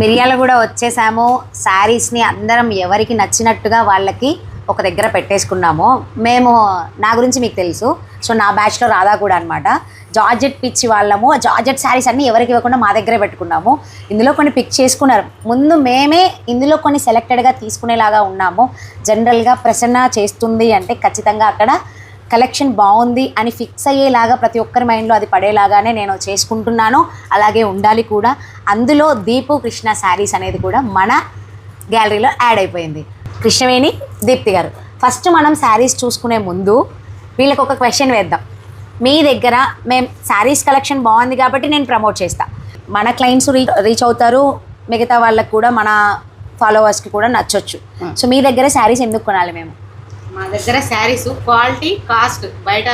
మిరియాలు కూడా వచ్చేసాము. శారీస్ని అందరం ఎవరికి నచ్చినట్టుగా వాళ్ళకి ఒక దగ్గర పెట్టేసుకున్నాము. మేము నా గురించి మీకు తెలుసు. సో నా బ్యాచ్లో రాధా కూడా అనమాట జార్జెట్ పిచ్చి వాళ్ళము జార్జెట్ శారీస్ అన్నీ ఎవరికి ఇవ్వకుండా మా దగ్గరే పెట్టుకున్నాము. ఇందులో కొన్ని పిక్ చేసుకున్నారు. ముందు మేమే ఇందులో కొన్ని సెలెక్టెడ్గా తీసుకునేలాగా ఉన్నాము. జనరల్గా ప్రసన్న చేస్తుంది అంటే ఖచ్చితంగా అక్కడ కలెక్షన్ బాగుంది అని ఫిక్స్ అయ్యేలాగా ప్రతి ఒక్కరి మైండ్లో అది పడేలాగానే నేను చేసుకుంటున్నాను. అలాగే ఉండాలి కూడా. అందులో దీపు కృష్ణ శారీస్ అనేది కూడా మన గ్యాలరీలో యాడ్ అయిపోయింది. కృష్ణవేణి దీప్తి గారు. ఫస్ట్ మనం శారీస్ చూసుకునే ముందు వీళ్ళకి ఒక క్వశ్చన్ వేద్దాం. మీ దగ్గర మేము శారీస్ కలెక్షన్ బాగుంది కాబట్టి నేను ప్రమోట్ చేస్తా. మన క్లయింట్స్ రీచ్ రీచ్ అవుతారు. మిగతా వాళ్ళకి కూడా మన ఫాలోవర్స్కి కూడా నచ్చొచ్చు. సో మీ దగ్గర శారీస్ ఎందుకు కొనాలి మేము? మా దగ్గర శారీస్ క్వాలిటీ కాస్ట్ బయట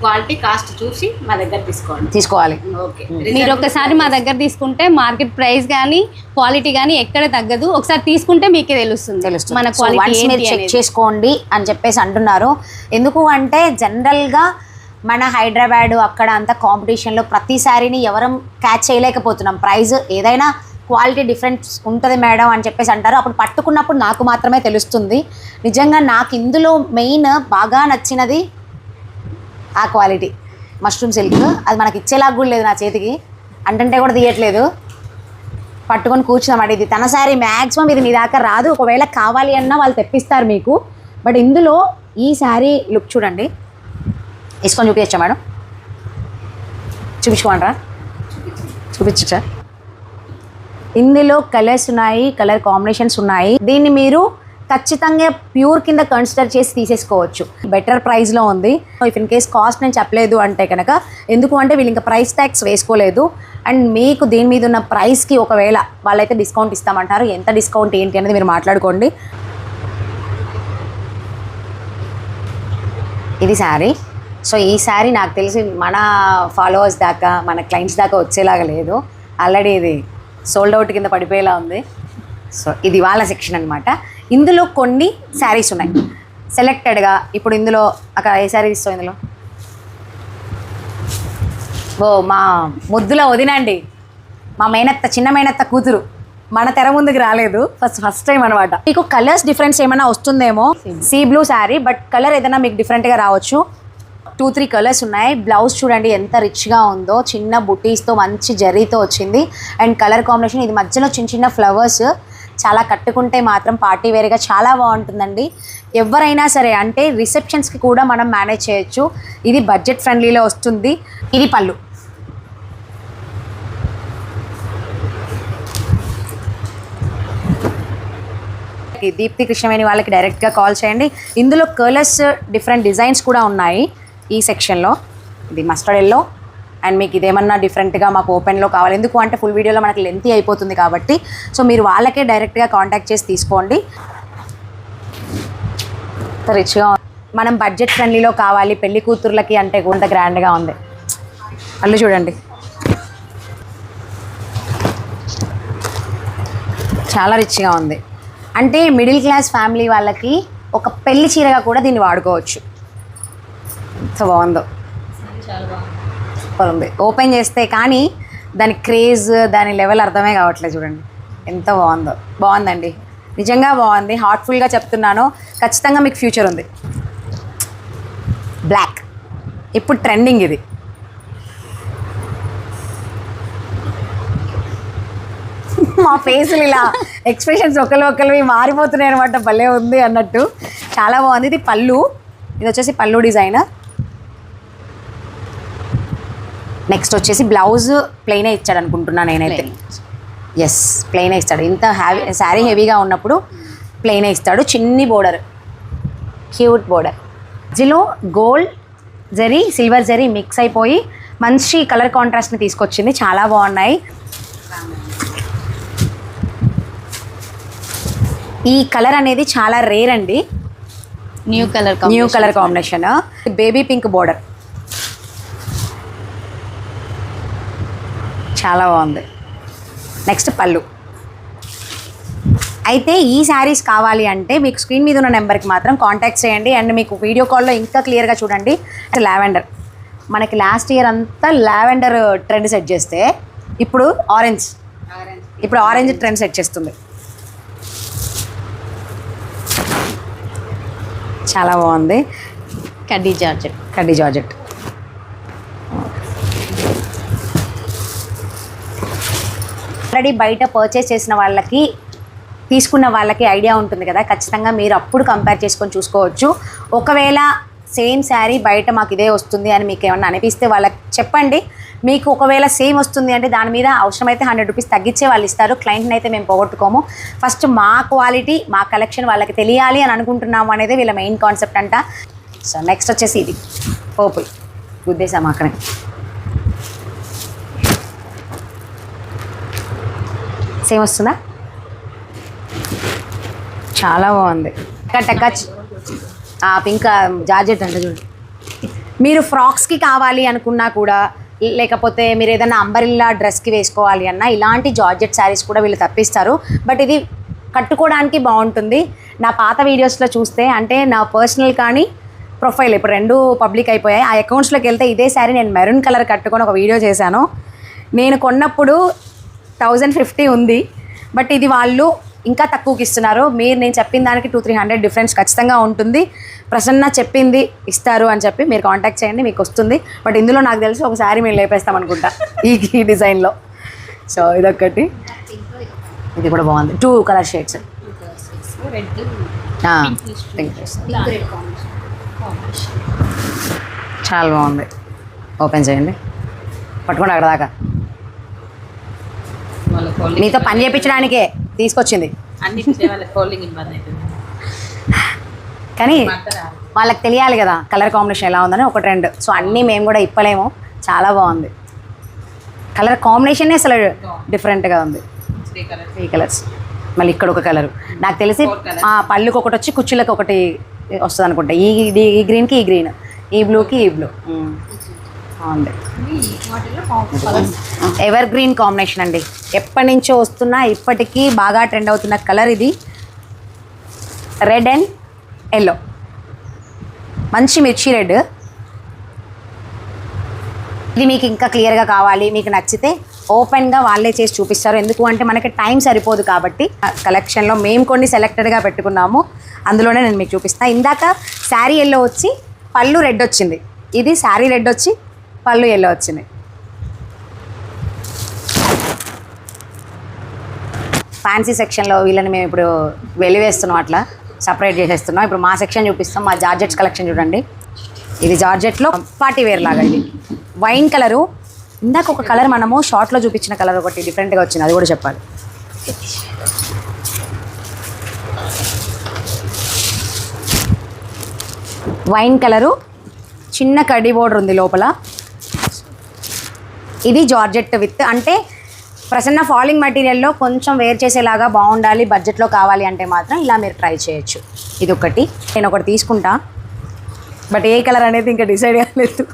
క్వాలిటీ కాస్ట్ చూసి మా దగ్గర తీసుకోండి. తీసుకోవాలి. ఓకే. మీరు ఒకసారి మా దగ్గర తీసుకుంటే మార్కెట్ ప్రైస్ కానీ క్వాలిటీ కానీ ఎక్కడ తగ్గదు. ఒకసారి తీసుకుంటే మీకే తెలుస్తుంది. తెలుస్తుంది. మన క్వాలిటీ మీరు చెక్ చేసుకోండి అని చెప్పేసి అంటున్నారు. ఎందుకు అంటే జనరల్గా మన హైదరాబాద్ అక్కడ అంత కాంపిటీషన్లో ప్రతిసారిని ఎవరం క్యాచ్ చేయలేకపోతున్నాం. ప్రైస్ ఏదైనా క్వాలిటీ డిఫరెన్స్ ఉంటుంది మేడం అని చెప్పేసి అంటారు. అప్పుడు పట్టుకున్నప్పుడు నాకు మాత్రమే తెలుస్తుంది. నిజంగా నాకు ఇందులో మెయిన్ బాగా నచ్చినది ఆ క్వాలిటీ. Mushroom silk. అది మనకి ఇచ్చేలాగా కూడా లేదు నా చేతికి. అంటంటే కూడా తీయట్లేదు. పట్టుకొని కూర్చున్నామాట ఇది తన శారీ మ్యాక్సిమం ఇది మీ దాకా రాదు. ఒకవేళ కావాలి అన్నా వాళ్ళు తెప్పిస్తారు మీకు. బట్ ఇందులో ఈ శారీ లుక్ చూడండి. వేసుకొని చూపించచ్చా మేడం? చూపించుకోమంటారా? చూపించచ్చా? ఇందులో కలర్స్ ఉన్నాయి కలర్ కాంబినేషన్స్ ఉన్నాయి. దీన్ని మీరు ఖచ్చితంగా ప్యూర్ కింద కన్సిడర్ చేసి తీసేసుకోవచ్చు. బెటర్ ప్రైస్లో ఉంది. ఇఫ్ ఇన్ కేస్ కాస్ట్ నేను చెప్పలేదు అంటే కనుక ఎందుకు అంటే వీళ్ళు ఇంకా ప్రైస్ ట్యాక్స్ వేసుకోలేదు. అండ్ మీకు దీని మీద ఉన్న ప్రైస్కి ఒకవేళ వాళ్ళైతే డిస్కౌంట్ ఇస్తామంటారు. ఎంత డిస్కౌంట్ ఏంటి అనేది మీరు మాట్లాడుకోండి. ఇది శారీ. సో ఈ శారీ నాకు తెలిసి మన ఫాలోవర్స్ దాకా మన క్లయింట్స్ దాకా వచ్చేలాగా లేదు. ఆల్రెడీ ఇది సోల్డ్ అవుట్ కింద పడిపోయేలా ఉంది. సో ఇది వాళ్ళ సెక్షన్ అనమాట ఇందులో కొన్ని శారీస్ ఉన్నాయి. సెలెక్టెడ్గా ఇప్పుడు ఇందులో అక్కడ ఏ శారీ ఇస్తావు ఇందులో? ఓ మా ముద్దులో వదినండి. మా మేనత్త చిన్న మేనత్త కూతురు. మన తెర ముందుకు రాలేదు. ఫస్ట్ ఫస్ట్ టైం అనమాట మీకు కలర్స్ డిఫరెన్స్ ఏమైనా వస్తుందేమో? See blue sari but colour ఏదైనా మీకు డిఫరెంట్గా రావచ్చు. టూ త్రీ కలర్స్ ఉన్నాయి. బ్లౌజ్ చూడండి ఎంత రిచ్గా ఉందో. చిన్న బుటీస్తో మంచి జరీతో వచ్చింది. అండ్ కలర్ కాంబినేషన్ ఇది మధ్యలో చిన్న చిన్న ఫ్లవర్స్. చాలా కట్టుకుంటే మాత్రం పార్టీ వేర్గా చాలా బాగుంటుందండి. ఎవరైనా సరే అంటే రిసెప్షన్స్కి కూడా మనం మేనేజ్ చేయొచ్చు. ఇది బడ్జెట్ ఫ్రెండ్లీలో వస్తుంది. ఇది పళ్ళు. దీప్తి కృష్ణవేణి వాళ్ళకి డైరెక్ట్గా కాల్ చేయండి. ఇందులో కలర్స్ డిఫరెంట్ డిజైన్స్ కూడా ఉన్నాయి. ఈ సెక్షన్లో ఇది మస్టర్డ్ ఎల్లో. అండ్ మీకు ఇదేమన్నా డిఫరెంట్గా మాకు ఓపెన్లో కావాలి. ఎందుకు అంటే ఫుల్ వీడియోలో మనకి లెంతీ అయిపోతుంది కాబట్టి. సో మీరు వాళ్ళకే డైరెక్ట్గా కాంటాక్ట్ చేసి తీసుకోండి. రిచ్గా మనం బడ్జెట్ ఫ్రెండ్లీలో కావాలి. పెళ్ళి కూతుర్లకి అంటే కొంత గ్రాండ్గా ఉంది. అల్లు చూడండి. చాలా రిచ్గా ఉంది. అంటే మిడిల్ క్లాస్ ఫ్యామిలీ వాళ్ళకి ఒక పెళ్ళి చీరగా కూడా దీన్ని వాడుకోవచ్చు. సో బాగుందో. సూపర్ ఉంది. ఓపెన్ చేస్తే కానీ దాని క్రేజ్ దాని లెవెల్ అర్థమే కావట్లేదు చూడండి. ఎంత బాగుందో. బాగుందండి. నిజంగా బాగుంది. హార్ట్ఫుల్గా చెప్తున్నాను. ఖచ్చితంగా మీకు ఫ్యూచర్ ఉంది. బ్లాక్. ఇప్పుడు ట్రెండింగ్ ఇది. మా ఫేసులు ఇలా ఎక్స్ప్రెషన్స్ ఒకరు ఒకరివి మారిపోతున్నాయి అనమాట భలే ఉంది అన్నట్టు. చాలా బాగుంది. ఇది పళ్ళు. ఇది వచ్చేసి పళ్ళు డిజైన్. నెక్స్ట్ వచ్చేసి బ్లౌజ్ ప్లెయినే ఇచ్చాడు అనుకుంటున్నా నేనైతే. ఎస్ ప్లెయినే ఇస్తాడు. ఇంత హ్యావీ శారీ హెవీగా ఉన్నప్పుడు ప్లెయినే ఇస్తాడు. చిన్ని బోర్డర్ క్యూట్ బోర్డర్ మధ్యలో gold zari silver zari mix అయిపోయి మంచి కలర్ కాంట్రాస్ట్ని తీసుకొచ్చింది. చాలా బాగున్నాయి. ఈ కలర్ అనేది చాలా రేర్ అండి. New colour new colour combination baby pink border చాలా బాగుంది. నెక్స్ట్ పళ్ళు. అయితే ఈ శారీస్ కావాలి అంటే మీకు స్క్రీన్ మీద ఉన్న నెంబర్కి మాత్రం కాంటాక్ట్ చేయండి. అండ్ మీకు వీడియో కాల్లో ఇంకా క్లియర్గా చూడండి. లావెండర్. మనకి లాస్ట్ ఇయర్ అంతా లావెండర్ ట్రెండ్ సెట్ చేస్తే ఇప్పుడు ఆరెంజ్. ఇప్పుడు ఆరెంజ్ ట్రెండ్ సెట్ చేస్తుంది. చాలా బాగుంది. కడ్డీ జార్జెట్. కడ్డీ జార్జెట్. ఆల్రెడీ బయట పర్చేస్ చేసిన వాళ్ళకి తీసుకున్న వాళ్ళకి ఐడియా ఉంటుంది కదా. ఖచ్చితంగా మీరు అప్పుడు కంపేర్ చేసుకొని చూసుకోవచ్చు. ఒకవేళ సేమ్ శారీ బయట మాకు ఇదే వస్తుంది అని మీకు ఏమన్నా అనిపిస్తే వాళ్ళకి చెప్పండి. మీకు ఒకవేళ సేమ్ వస్తుంది అంటే దాని మీద అవసరమైతే హండ్రెడ్ రూపీస్ తగ్గించే వాళ్ళు ఇస్తారు. క్లయింట్ని అయితే మేము పోగొట్టుకోము. ఫస్ట్ మా క్వాలిటీ మా కలెక్షన్ వాళ్ళకి తెలియాలి అని అనుకుంటున్నాము అనేది వీళ్ళ మెయిన్ కాన్సెప్ట్ అంట. సో నెక్స్ట్ వచ్చేసి ఇది. పర్పుల్ గుద్దేశాము అక్కడే. సేమ్ వస్తుందా? చాలా బాగుంది. టక్క ఆ పింక్ జార్జెట్ అంటే చూడండి మీరు ఫ్రాక్స్కి కావాలి అనుకున్నా కూడా లేకపోతే మీరు ఏదైనా అంబరిల్లా డ్రెస్కి వేసుకోవాలి అన్నా ఇలాంటి జార్జెట్ శారీస్ కూడా వీళ్ళు తప్పిస్తారు. బట్ ఇది కట్టుకోవడానికి బాగుంటుంది. నా పాత వీడియోస్లో చూస్తే అంటే నా పర్సనల్ కానీ ప్రొఫైల్ ఇప్పుడు రెండు పబ్లిక్ అయిపోయాయి. ఆ అకౌంట్స్లోకి వెళ్తే ఇదే శారీ నేను మెరూన్ కలర్ కట్టుకొని ఒక వీడియో చేశాను. నేను కొన్నప్పుడు థౌజండ్ ఫిఫ్టీ ఉంది. బట్ ఇది వాళ్ళు ఇంకా తక్కువకి ఇస్తున్నారు. మీరు నేను చెప్పిన దానికి టూ త్రీ హండ్రెడ్ డిఫరెన్స్ ఖచ్చితంగా ఉంటుంది. ప్రసన్న చెప్పింది ఇస్తారు అని చెప్పి మీరు కాంటాక్ట్ చేయండి మీకు వస్తుంది. బట్ ఇందులో నాకు తెలిసి ఒకసారి మేము లేపేస్తాం అనుకుంటా ఈ ఈ డిజైన్లో. సో ఇదొకటి ఇది కూడా బాగుంది. టూ కలర్ షేడ్స్ చాలా బాగుంది. ఓపెన్ చేయండి. పట్టుకోండి అక్కడ దాకా. మీతో పని చేయించడానికే తీసుకొచ్చింది. కానీ వాళ్ళకి తెలియాలి కదా కలర్ కాంబినేషన్ ఎలా ఉందని ఒక ట్రెండ్ సో అన్నీ మేము కూడా ఇప్పలేము. చాలా బాగుంది. కలర్ కాంబినేషన్ అసలు డిఫరెంట్గా ఉంది. త్రీ కలర్ త్రీ కలర్స్ మళ్ళీ ఇక్కడ ఒక కలర్ నాకు తెలిసి. ఆ పళ్ళుకి ఒకటి వచ్చి కుర్చీలకు ఒకటి వస్తుంది అనుకుంటా ఈ గ్రీన్కి ఈ గ్రీన్ ఈ బ్లూకి ఈ బ్లూ ఎవర్ గ్రీన్ కాంబినేషన్ అండి. ఎప్పటి నుంచో వస్తున్నా ఇప్పటికీ బాగా ట్రెండ్ అవుతున్న కలర్ ఇది. రెడ్ అండ్ ఎల్లో మంచి మిర్చి రెడ్ ఇది మీకు ఇంకా క్లియర్గా కావాలి మీకు నచ్చితే ఓపెన్గా వాళ్ళే చేసి చూపిస్తారు. ఎందుకు అంటే మనకి టైం సరిపోదు కాబట్టి కలెక్షన్లో మేము కొన్ని సెలెక్టెడ్గా పెట్టుకున్నాము. అందులోనే నేను మీకు చూపిస్తాను ఇందాక శారీ ఎల్లో వచ్చి పళ్ళు రెడ్ వచ్చింది. ఇది శారీ రెడ్ వచ్చి పళ్ళు ఎలా వచ్చినాయి? ఫ్యాన్సీ సెక్షన్లో వీళ్ళని మేము ఇప్పుడు వెలివేస్తున్నాం అట్లా. సపరేట్ చేసేస్తున్నాం. ఇప్పుడు మా సెక్షన్ చూపిస్తాం మా జార్జెట్స్ కలెక్షన్ చూడండి. ఇది జార్జెట్లో పార్టీ వేర్ లాగా ఇది. వైన్ కలరు ఇందాక ఒక కలర్ మనము షార్ట్లో చూపించిన కలర్ ఒకటి డిఫరెంట్గా వచ్చింది అది కూడా చెప్పాలి. వైన్ కలరు చిన్న కడ్డీ బోర్డర్ ఉంది లోపల. ఇది జార్జెట్ విత్. అంటే ప్రసన్న ఫాలింగ్ మెటీరియల్లో కొంచెం వేర్ చేసేలాగా బాగుండాలి బడ్జెట్లో కావాలి అంటే మాత్రం ఇలా మీరు ట్రై చేయొచ్చు. ఇది ఒకటి నేను ఒకటి తీసుకుంటా. బట్ ఏ కలర్ అనేది ఇంకా డిసైడ్ కాలేదు.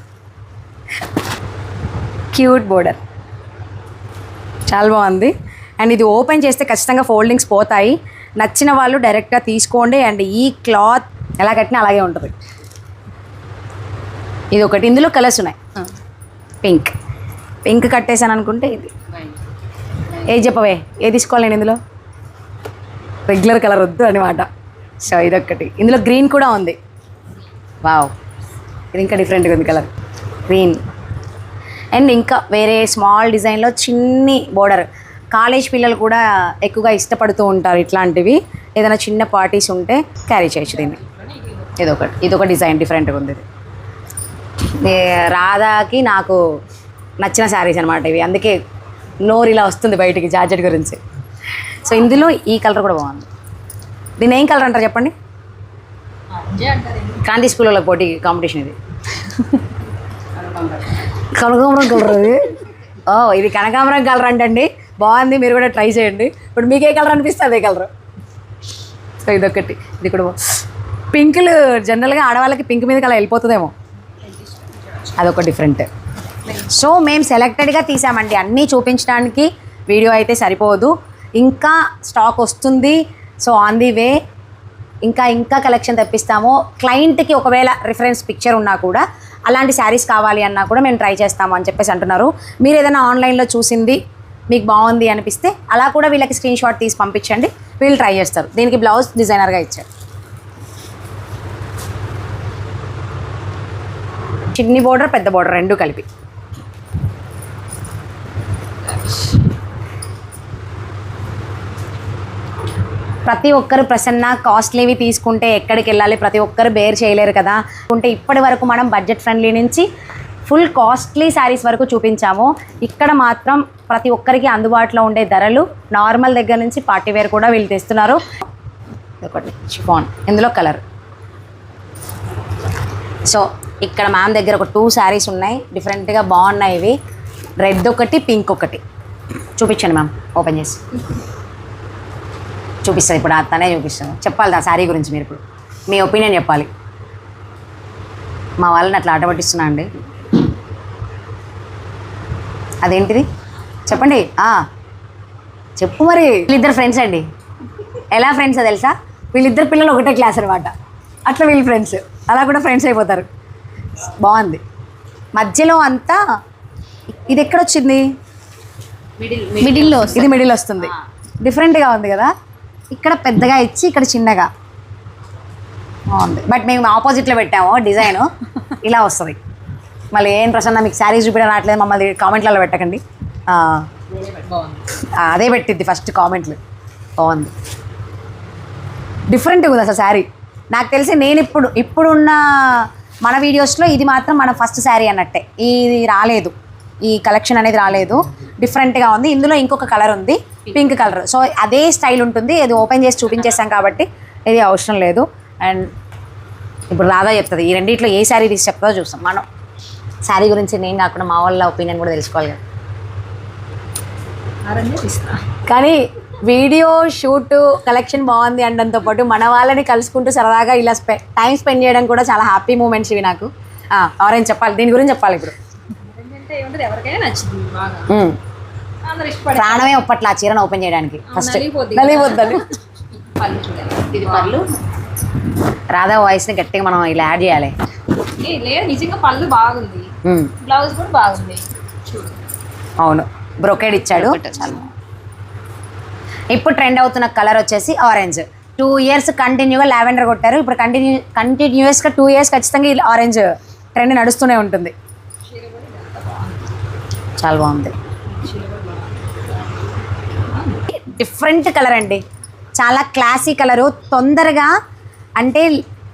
Cute border. చాలా బాగుంది. అండ్ ఇది ఓపెన్ చేస్తే ఖచ్చితంగా ఫోల్డింగ్స్ పోతాయి. నచ్చిన వాళ్ళు డైరెక్ట్గా తీసుకోండి. అండ్ ఈ క్లాత్ ఎలా కట్టినా అలాగే ఉంటుంది. ఇది ఒకటి ఇందులో కలర్స్ ఉన్నాయి. పింక్. పింక్ కట్టేశాను అనుకుంటే ఇది. ఏది చెప్పవే? ఏ తీసుకోవాలి నేను ఇందులో? రెగ్యులర్ కలర్ వద్దు అనమాట సో ఇదొక్కటి. ఇందులో గ్రీన్ కూడా ఉంది. వావ్ ఇది ఇంకా డిఫరెంట్గా ఉంది కలర్ గ్రీన్ అండ్ ఇంకా వేరే స్మాల్ డిజైన్లో చిన్ని బోర్డర్ కాలేజ్ పిల్లలు కూడా ఎక్కువగా ఇష్టపడుతూ ఉంటారు ఇట్లాంటివి. ఏదైనా చిన్న పార్టీస్ ఉంటే క్యారీ చేయొచ్చు దీన్ని. ఇదొకటి. ఇదొక డిజైన్ డిఫరెంట్గా ఉంది ఇది. రాధాకి నాకు నచ్చిన శారీస్ అనమాట ఇవి. అందుకే నోరు ఇలా వస్తుంది బయటికి జార్జెట్ గురించి. సో ఇందులో ఈ కలర్ కూడా బాగుంది. దీన్ని ఏం కలర్ అంటారు చెప్పండి? క్రాంతి స్కూల్లో పోటీ కాంపిటీషన్ ఇది. కనకాంబరం కలర్ ఇది ఓ ఇది కనకాంబరం కలర్ అంటండి. బాగుంది మీరు కూడా ట్రై చేయండి. ఇప్పుడు మీకు ఏ కలర్ అనిపిస్తే అదే కలర్? సో ఇదొకటి. ఇది కూడా పింకులు జనరల్గా ఆడవాళ్ళకి పింక్ మీద కలర్ వెళ్ళిపోతుందేమో. అదొక డిఫరెంట్. సో మేము సెలెక్టెడ్గా తీసామండి. అన్నీ చూపించడానికి వీడియో అయితే సరిపోదు. ఇంకా స్టాక్ వస్తుంది. సో ఆన్ ది వే ఇంకా ఇంకా కలెక్షన్ తెప్పిస్తాము. క్లయింట్కి ఒకవేళ రిఫరెన్స్ పిక్చర్ ఉన్నా కూడా అలాంటి శారీస్ కావాలి అన్నా కూడా మేము ట్రై చేస్తాము అని చెప్పేసి అంటున్నారు. మీరు ఏదైనా ఆన్లైన్లో చూసింది మీకు బాగుంది అనిపిస్తే అలా కూడా వీళ్ళకి స్క్రీన్ షాట్ తీసి పంపించండి. వీళ్ళు ట్రై చేస్తారు. దీనికి బ్లౌజ్ డిజైనర్గా ఇచ్చారు. చిన్ని బోర్డర్ పెద్ద బోర్డర్ రెండు కలిపి. ప్రతి ఒక్కరు ప్రసన్న కాస్ట్లీవి తీసుకుంటే ఎక్కడికి వెళ్ళాలి? ప్రతి ఒక్కరు బేర్ చేయలేరు కదా. ఉంటే ఇప్పటి వరకు మనం బడ్జెట్ ఫ్రెండ్లీ నుంచి ఫుల్ కాస్ట్లీ శారీస్ వరకు చూపించాము. ఇక్కడ మాత్రం ప్రతి ఒక్కరికి అందుబాటులో ఉండే ధరలు నార్మల్ దగ్గర నుంచి పార్టీ వేర్ కూడా వీళ్ళు తెస్తున్నారు. ఒకటి షిఫాన్ ఇందులో కలర్ సో ఇక్కడ మ్యామ్ దగ్గర ఒక టూ శారీస్ ఉన్నాయి. డిఫరెంట్గా బాగున్నాయి ఇవి. రెడ్ ఒకటి పింక్ ఒకటి. చూపించండి మ్యామ్ ఓపెన్ చేసి. చూపిస్తుంది ఇప్పుడు తనే చూపిస్తాను. చెప్పాలి ఆ శారీ గురించి మీరు ఇప్పుడు. మీ ఒపీనియన్ చెప్పాలి. మా వాళ్ళని అట్లా ఆట పట్టిస్తున్నా అండి. అదేంటిది? చెప్పండి. చెప్పు మరి. వీళ్ళిద్దరు ఫ్రెండ్స్ అండి. ఎలా ఫ్రెండ్స్ తెలుసా? వీళ్ళిద్దరు పిల్లలు ఒకటే క్లాస్ అనమాట అట్లా వీళ్ళు ఫ్రెండ్స్ అలా కూడా ఫ్రెండ్స్ అయిపోతారు. బాగుంది. మధ్యలో అంతా ఇది ఎక్కడ వచ్చింది? మిడిల్ మిడిల్లో ఇది మిడిల్ వస్తుంది. డిఫరెంట్గా ఉంది కదా? ఇక్కడ పెద్దగా ఇచ్చి ఇక్కడ చిన్నగా. బాగుంది. బట్ మేము ఆపోజిట్లో పెట్టాము డిజైన్ ఇలా వస్తుంది. మళ్ళీ ఏం ప్రసన్న మీకు శారీస్ చూపించడం రావట్లేదు మమ్మల్ని కామెంట్లలో పెట్టకండి. అదే పెట్టిద్ది ఫస్ట్ కామెంట్లు బాగుంది. డిఫరెంట్ ఉంది అసలు శారీ. నాకు తెలిసి నేను ఇప్పుడు ఇప్పుడున్న మన వీడియోస్లో ఇది మాత్రం మన ఫస్ట్ శారీ అన్నట్టే. ఇది రాలేదు. ఈ కలెక్షన్ అనేది రాలేదు. డిఫరెంట్గా ఉంది. ఇందులో ఇంకొక కలర్ ఉంది. పింక్ కలర్ సో అదే స్టైల్ ఉంటుంది. ఇది ఓపెన్ చేసి చూపించేసాం కాబట్టి ఇది అవసరం లేదు. అండ్ ఇప్పుడు రాధా చెప్తుంది. ఈ రెండిట్లో ఏ శారీ తీసి చెప్తుందో చూస్తాం. మనం శారీ గురించి నేను కాకుండా మా వాళ్ళ ఒపీనియన్ కూడా తెలుసుకోవాలి కదా. కానీ వీడియో షూట్ కలెక్షన్ బాగుంది అనడంతో పాటు మన వాళ్ళని కలుసుకుంటూ సరదాగా ఇలా స్పె టైం స్పెండ్ చేయడం కూడా చాలా హ్యాపీ మూమెంట్స్ ఇవి నాకు. ఆరెంజ్ చెప్పాలి. దీని గురించి చెప్పాలి ఇప్పుడు. ఎవరికైనా నచ్చింది ప్రాణమే ఒప్పట్ల ఆ చీరను ఓపెన్ చేయడానికి. ఫస్ట్ నలిగిపోద్ది. నలిగిపోద్దని. పళ్ళు చూడాలి ఇది పళ్ళు. రాధా వాయిస్ని గట్టిగా మనం ఇలా యాడ్ చేయాలి. ఏ, లేదు నిజంగా పళ్ళు బాగుంది. మ్మ్. బ్లౌజ్ కూడా బాగుంది. చూడు. అవును. బ్రొకేడ్ ఇచ్చాడు. ఇప్పుడు ట్రెండ్ అవుతున్న కలర్ వచ్చేసి ఆరెంజ్ టూ ఇయర్స్ కంటిన్యూగా లావెండర్ కొట్టారు. ఇప్పుడు కంటిన్యూ కంటిన్యూస్గా టూ ఇయర్స్ ఖచ్చితంగా ఈ ఆరెంజ్ ట్రెండ్ నడుస్తూనే ఉంటుంది. చాలా బాగుంది. డిఫరెంట్ కలర్ అండి. చాలా క్లాసీ కలరు. తొందరగా అంటే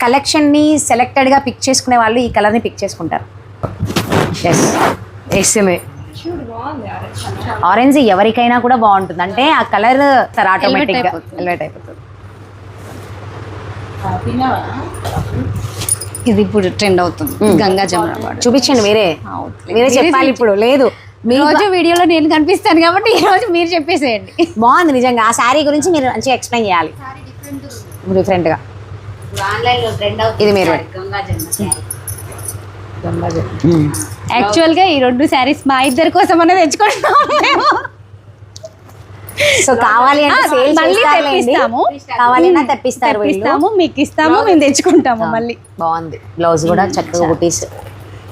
కలెక్షన్ని సెలెక్టెడ్గా పిక్ చేసుకునే వాళ్ళు ఈ కలర్ని పిక్ చేసుకుంటారు. ఎస్ బాగుంది ఆరెంజ్ ఎవరికైనా కూడా బాగుంటుంది. అంటే ఆ కలర్ ఆటోమేటిక్గా. ఎల్వేట్ అయిపోతుంది. ఇది ఇప్పుడు ట్రెండ్ అవుతుంది. మ్మ్. గంగా జమున చూపించండి మీరే. మీరే చెప్పాలి ఇప్పుడు. లేదు. మీ రోజు వీడియోలో నేను కనిపిస్తాను కాబట్టి ఈ రోజు మీరు చెప్పేసేయండి. బాగుంది నిజంగా. ఆ శారీ గురించి మీరు మంచిగా ఎక్స్ప్లెయిన్ చేయాలి. డిఫరెంట్గా ఆన్లైన్లో ట్రెండ్ అవుతుంది. ఇది మీరు. యాక్చువల్గా ఈ రెండు శారీస్ మా ఇద్దరి కోసం అనే తెచ్చుకుంటాం మేము. సో కావాలి అంటే ఆ, సేల్ మళ్ళీ తెప్పిస్తాము. కావాలన్నా తెప్పిస్తారు మీకు ఇస్తాము మేము తెచ్చుకుంటాము మళ్ళీ. బాగుంది. బ్లౌజ్ కూడా చక్కగా బుటీస్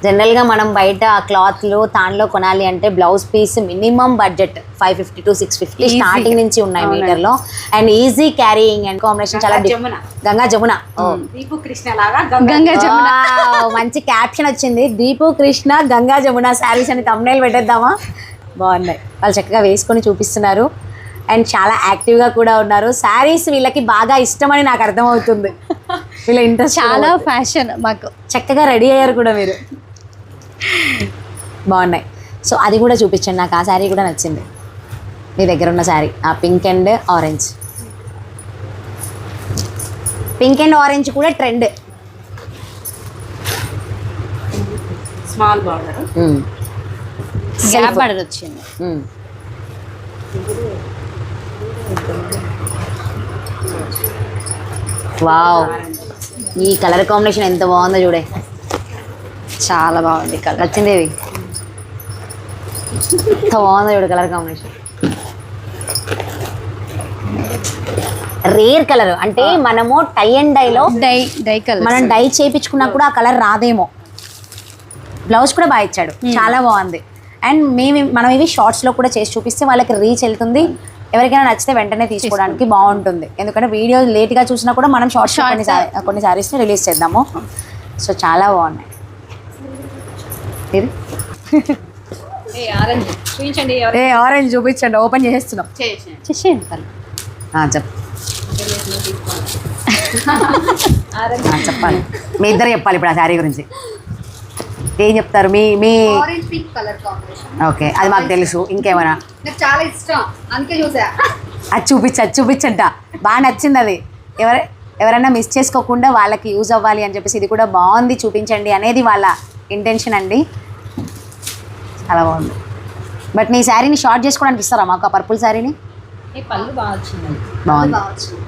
జనరల్గా మనం బయట క్లాత్లు తాన్లో కొనాలి అంటే blouse piece minimum budget five fifty to six fifty. Starting నుంచి ఉన్నాయి మీటర్లో. And easy carrying and combination చాలా గంగా జమున. గంగా జమున. మంచి క్యాప్షన్ వచ్చింది. దీపు కృష్ణ గంగా జమున శారీస్ అని తమ్నేల్ పెట్టేద్దామా? బాగున్నాయి. వాళ్ళు చక్కగా వేసుకొని చూపిస్తున్నారు. అండ్ చాలా యాక్టివ్గా కూడా ఉన్నారు. శారీస్ వీళ్ళకి బాగా ఇష్టమని నాకు అర్థమవుతుంది. వీళ్ళ ఇంట్రెస్ట్ చాలా ఫ్యాషన్ మాకు. చక్కగా రెడీ అయ్యారు కూడా మీరు. బాగున్నాయి. సో అది కూడా చూపించండి. నాకు ఆ శారీ కూడా నచ్చింది. మీ దగ్గర ఉన్న శారీ. ఆ pink and orange. Pink and orange కూడా ట్రెండ్. Small border. గ్యాప్ వచ్చింది. వావ్. ఈ కలర్ కాంబినేషన్ ఎంత బాగుందో చూడే. చాలా బాగుంది కలర్. నచ్చిందేవి? ఎంత బాగుందో చూడు కలర్ కాంబినేషన్. Rare colour. అంటే మనము టై అండ్ డైలో డై డై కలర్ మనం డై చేయించుకున్నా కూడా ఆ కలర్ రాదేమో. బ్లౌజ్ కూడా బాగా ఇచ్చాడు. చాలా బాగుంది. అండ్ మేము మనం ఇవి షార్ట్స్లో కూడా చేసి చూపిస్తే వాళ్ళకి రీచ్ వెళ్తుంది. ఎవరికైనా నచ్చితే వెంటనే తీసుకోవడానికి బాగుంటుంది. ఎందుకంటే వీడియో లేట్గా చూసినా కూడా మనం షార్ట్స్ కొన్ని కొన్ని శారీస్ని రిలీజ్ చేద్దాము. సో చాలా బాగున్నాయి. ఇది ఆరెంజ్. చూపించండి ఏ ఆరెంజ్ చూపించండి. ఓపెన్ చేసేస్తున్నాం. చేసేయండి చెప్పాలి. మీ ఇద్దరు చెప్పాలి ఇప్పుడు ఆ శారీ గురించి. ఏం చెప్తారు? మీ మీ ఓకే అది మాకు తెలుసు. ఇంకేమైనా? చాలా ఇష్టం. అందుకే చూసా. అది చూపించు అది చూపించంట. బాగా నచ్చింది అది. ఎవర ఎవరైనా మిస్ చేసుకోకుండా వాళ్ళకి యూజ్ అవ్వాలి అని చెప్పేసి ఇది కూడా బాగుంది చూపించండి అనేది వాళ్ళ ఇంటెన్షన్ అండి. చాలా బాగుంది. బట్ నీ శారీని షార్ట్ చేసుకోవడానికి ఇస్తారా మాకు ఆ పర్పుల్ శారీని? ఈ పళ్ళు బాగా వచ్చింది బాగుంది.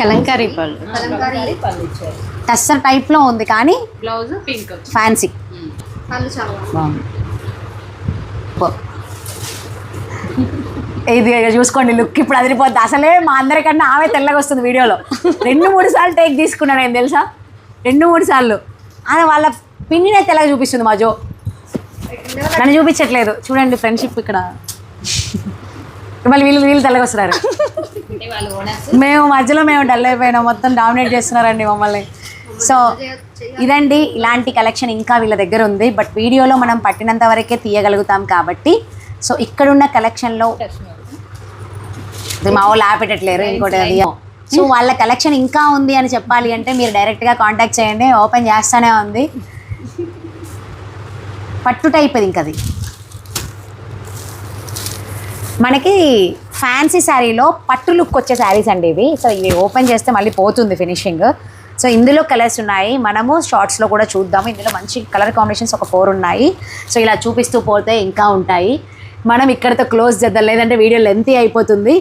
కలంకారీ పళ్ళు. కలంకారీ పళ్ళు ఇచ్చారు. టస్సర్ టైప్లో ఉంది కానీ బ్లౌజ్ పింక్ ఫ్యాన్సీ కళ్ళు చాలా బాగుంది. బాగుంది. పో. ఇది చూసుకోండి లుక్ ఇప్పుడు అదిరిపోద్ది. అసలే మా అందరికన్నా ఆమె తెల్లగా వస్తుంది వీడియోలో. రెండు మూడు సార్లు టేక్ తీసుకున్నాను నేను తెలుసా? రెండు మూడు సార్లు. ఆమె వాళ్ళ పిన్ని అయితే ఎలా చూపిస్తుంది మా జో? నన్ను చూపించట్లేదు. చూడండి ఫ్రెండ్షిప్ ఇక్కడ. మళ్ళీ వీళ్ళు వీళ్ళు తెల్లగా వస్తున్నారు. మేము మధ్యలో మేము డల్ అయిపోయినాం. మొత్తం డామినేట్ చేస్తున్నారండి మమ్మల్ని. సో ఇదండి ఇలాంటి కలెక్షన్ ఇంకా వీళ్ళ దగ్గర ఉంది. బట్ వీడియోలో మనం పట్టినంత వరకే తీయగలుగుతాం కాబట్టి. సో ఇక్కడున్న కలెక్షన్లో మా వాళ్ళు ఆపెట్టట్లేరు ఇంకోటి సో వాళ్ళ కలెక్షన్ ఇంకా ఉంది అని చెప్పాలి అంటే మీరు డైరెక్ట్గా కాంటాక్ట్ చేయండి. ఓపెన్ చేస్తానే ఉంది. పట్టు అయిపోయింది ఇంకా ఇంకది. మనకి ఫ్యాన్సీ శారీలో పట్టు లుక్ వచ్చే శారీస్ అండి ఇవి. సో ఇవి ఓపెన్ చేస్తే మళ్ళీ పోతుంది ఫినిషింగ్ సో ఇందులో కలర్స్ ఉన్నాయి. మనము షార్ట్స్లో కూడా చూద్దాము. ఇందులో మంచి కలర్ కాంబినేషన్స్ ఒక ఫోర్ ఉన్నాయి. సో ఇలా చూపిస్తూ పోతే ఇంకా ఉంటాయి. మనం ఇక్కడతో క్లోజ్ చేద్దాం. లేదంటే వీడియో లెంతీ అయిపోతుంది.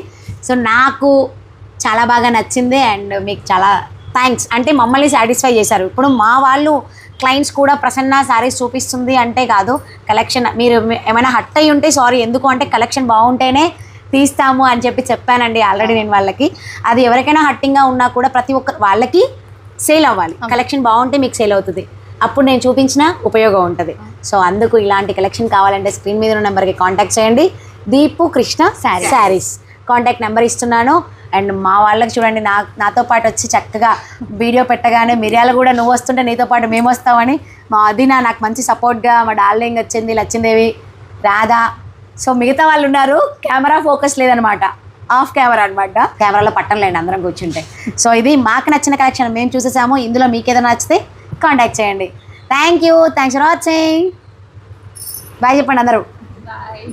సో నాకు చాలా బాగా నచ్చింది. అండ్ మీకు చాలా థ్యాంక్స్ అంటే మమ్మల్ని సాటిస్ఫై చేశారు. ఇప్పుడు మా వాళ్ళు క్లయింట్స్ కూడా ప్రసన్న శారీస్ చూపిస్తుంది అంటే కాదు కలెక్షన్ మీరు ఏమైనా హట్ అయి ఉంటే సారీ ఎందుకు అంటే కలెక్షన్ బాగుంటేనే తీస్తాము అని చెప్పి చెప్పానండి ఆల్రెడీ నేను వాళ్ళకి. అది ఎవరికైనా హట్టింగ్గా ఉన్నా కూడా ప్రతి ఒక్క వాళ్ళకి సేల్ అవ్వాలి. కలెక్షన్ బాగుంటే మీకు సేల్ అవుతుంది. అప్పుడు నేను చూపించిన ఉపయోగం ఉంటుంది. సో అందుకు ఇలాంటి కలెక్షన్ కావాలంటే స్క్రీన్ మీద ఉన్న నెంబర్కి కాంటాక్ట్ చేయండి. దీపు కృష్ణ శారీస్ కాంటాక్ట్ నెంబర్ ఇస్తున్నాను. అండ్ మా వాళ్ళకి చూడండి నా నాతో పాటు వచ్చి చక్కగా వీడియో పెట్టగానే మిరియాలు కూడా నువ్వు వస్తుంటే నీతో పాటు మేము వస్తామని మా అదిన నాకు మంచి సపోర్ట్గా మా డార్లింగ్ వచ్చింది లచ్చిందేవి రాధా. సో మిగతా వాళ్ళు ఉన్నారు కెమెరా ఫోకస్ లేదనమాట. ఆఫ్ కెమెరా అనమాట. కెమెరాలో పట్టంలేండి అందరం కూర్చుంటే. సో ఇది మాకు నచ్చిన కలెక్షన్ మేము చూసేసాము. ఇందులో మీకు ఏదైనా నచ్చితే కాంటాక్ట్ చేయండి. Thank you thanks for watching bye చెప్పండి అందరూ. బాయ్